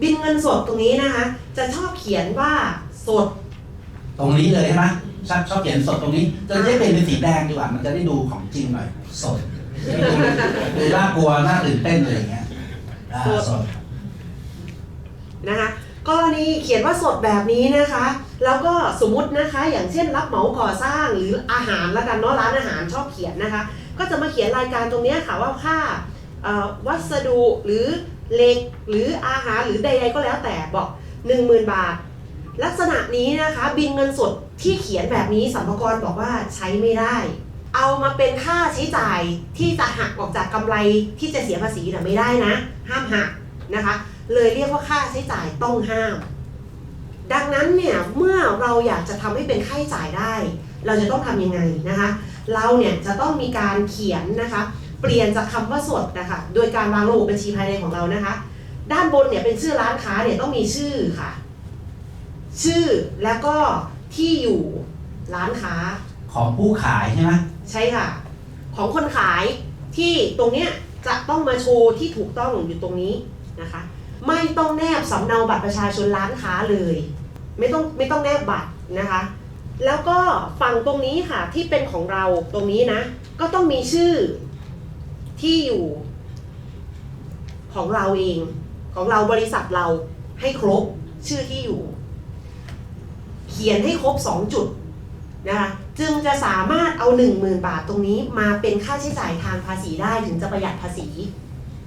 บินเงินสดตรงนี้นะคะ จะชอบเขียนว่าสด ตรงนี้เลยใช่ไหมชอบชอบเขียนสดตรงนี้ จะได้เป็นเป็นสีแดงดีกว่า มันจะได้ดูของจริงหน่อย สดดูน่ากลัวน่าตื่นเต้นอะไรอย่างเงี้ยอ่าสดนะคะกรณีเขียนว่าสดแบบนี้นะคะ แล้วก็สมมุตินะคะ อย่างเช่นรับเหมาก่อสร้างหรืออาหารละกันเนาะร้านอาหารชอบเขียนนะคะ ก็จะมาเขียนรายการตรงเนี้ยค่ะว่าค่าเอ่อ วัสดุหรือเหล็กหรืออาหารหรือใดๆก็แล้วแต่บอก 10,000 บาท ลักษณะนี้นะคะบินเงินสดที่เขียนแบบนี้สัมภากระบอกว่าใช้ไม่ได้ เอามาเป็นค่าใช้จ่ายที่จะหักออกจากกำไรที่จะเสียภาษีน่ะไม่ได้นะ ห้ามหักนะคะ เลยเรียกว่าค่าใช้จ่ายต้องห้าม ดังนั้นเนี่ยเมื่อเราอยากจะทำให้เป็นค่าใช้จ่ายได้ เราจะต้องทำยังไงนะคะ เราเนี่ยจะต้องมีการเขียนนะคะ เปลี่ยนจากคำว่าสดนะคะโดยการวางระบบบัญชีภายในของเรานะคะ ด้านบนเนี่ยเป็นชื่อร้านค้าเนี่ยต้องมีชื่อค่ะ ชื่อแล้วก็ที่อยู่ร้านค้าของผู้ขายใช่ไหมใช่ค่ะ ของคนขายที่ตรงเนี้ยจะต้องมาโชว์ที่ถูกต้องอยู่ตรงนี้นะคะ ไม่ต้องแนบสำเนาบัตรประชาชนร้านค้าเลย ไม่ต้องไม่ต้องแนบบัตรนะคะ แล้วก็ฝั่งตรงนี้ค่ะที่เป็นของเราตรงนี้นะ ก็ต้องมีชื่อ ที่อยู่ ของเราเองของเราบริษัทเราให้ครบชื่อที่อยู่ เขียนให้ครบสองจุดนะคะจึงจะสามารถเอา 10,000 บาทตรงนี้มาเป็นค่าใช้จ่ายทางภาษีได้ถึงจะประหยัดภาษี